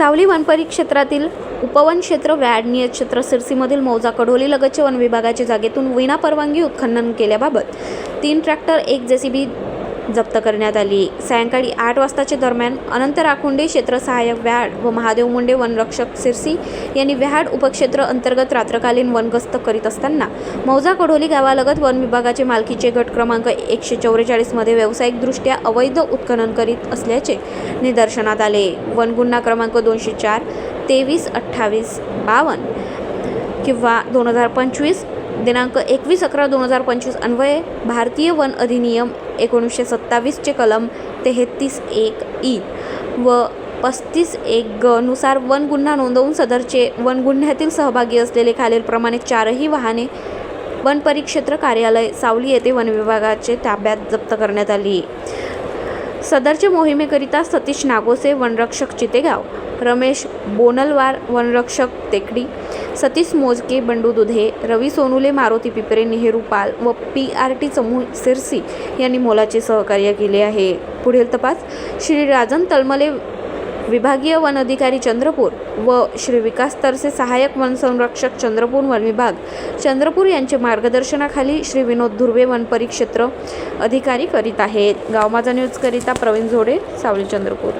सावली वनपरिक्षेत्रातील उपवन क्षेत्र व्याड क्षेत्र सिरसीमधील मौजा कडोली लगतच्या वन विभागाच्या जागेतून विनापरवानगी उत्खनन केल्याबाबत तीन ट्रॅक्टर एक जेसीबी जप्त करण्यात आली. सायंकाळी आठ वाजताच्या दरम्यान अनंत राखुंडे क्षेत्र सहाय्यक व्याड व महादेव मुंडे वनरक्षक सिरसी यांनी व्याड उपक्षेत्र अंतर्गत रात्रकालीन वनगस्त करीत असताना मौजा कढोली गावालगत वन विभागाचे मालकीचे गट क्रमांक एकशे चौवेचाळीसमध्ये व्यावसायिकदृष्ट्या अवैध उत्खनन करीत असल्याचे निदर्शनात आले. वन गुन्हा क्रमांक दोनशे चार तेवीस अठ्ठावीस बावन्न किंवा दोन हजार पंचवीस दिनांक एकवीस अकरा दोन हजार पंचवीस अन्वये भारतीय वन अधिनियम एकोणीसशे सत्तावीसचे कलम तेहतीस एक ई व पस्तीस एक ग नुसार वन गुन्हा नोंदवून सदरचे वन गुन्ह्यातील सहभागी असलेले खालीलप्रमाणे चारही वाहने वन परिक्षेत्र कार्यालय सावली येथे वन विभागाचे ताब्यात जप्त करण्यात आली. सदरच्या मोहिमेकरिता सतीश नागोसे वनरक्षक चितेगाव रमेश बोनलवार वनरक्षक टेकडी सतीश मोजके बंडू दुधे रवी सोनुले मारुती पिपरे नेहरू पाल व पी आर टी समूह सिरसी यांनी मोलाचे सहकार्य केले आहे. पुढील तपास. श्री राजन तलमले विभागीय वन अधिकारी चंद्रपूर व श्री विकास तरसे सहाय्यक वन संरक्षक चंद्रपूर वन विभाग चंद्रपूर यांचे मार्गदर्शनाखाली श्री विनोद धुर्वे वन परिक्षेत्र अधिकारी करीत आहेत. गाव माझा न्यूजकरिता प्रवीण झोडे सावली चंद्रपूर.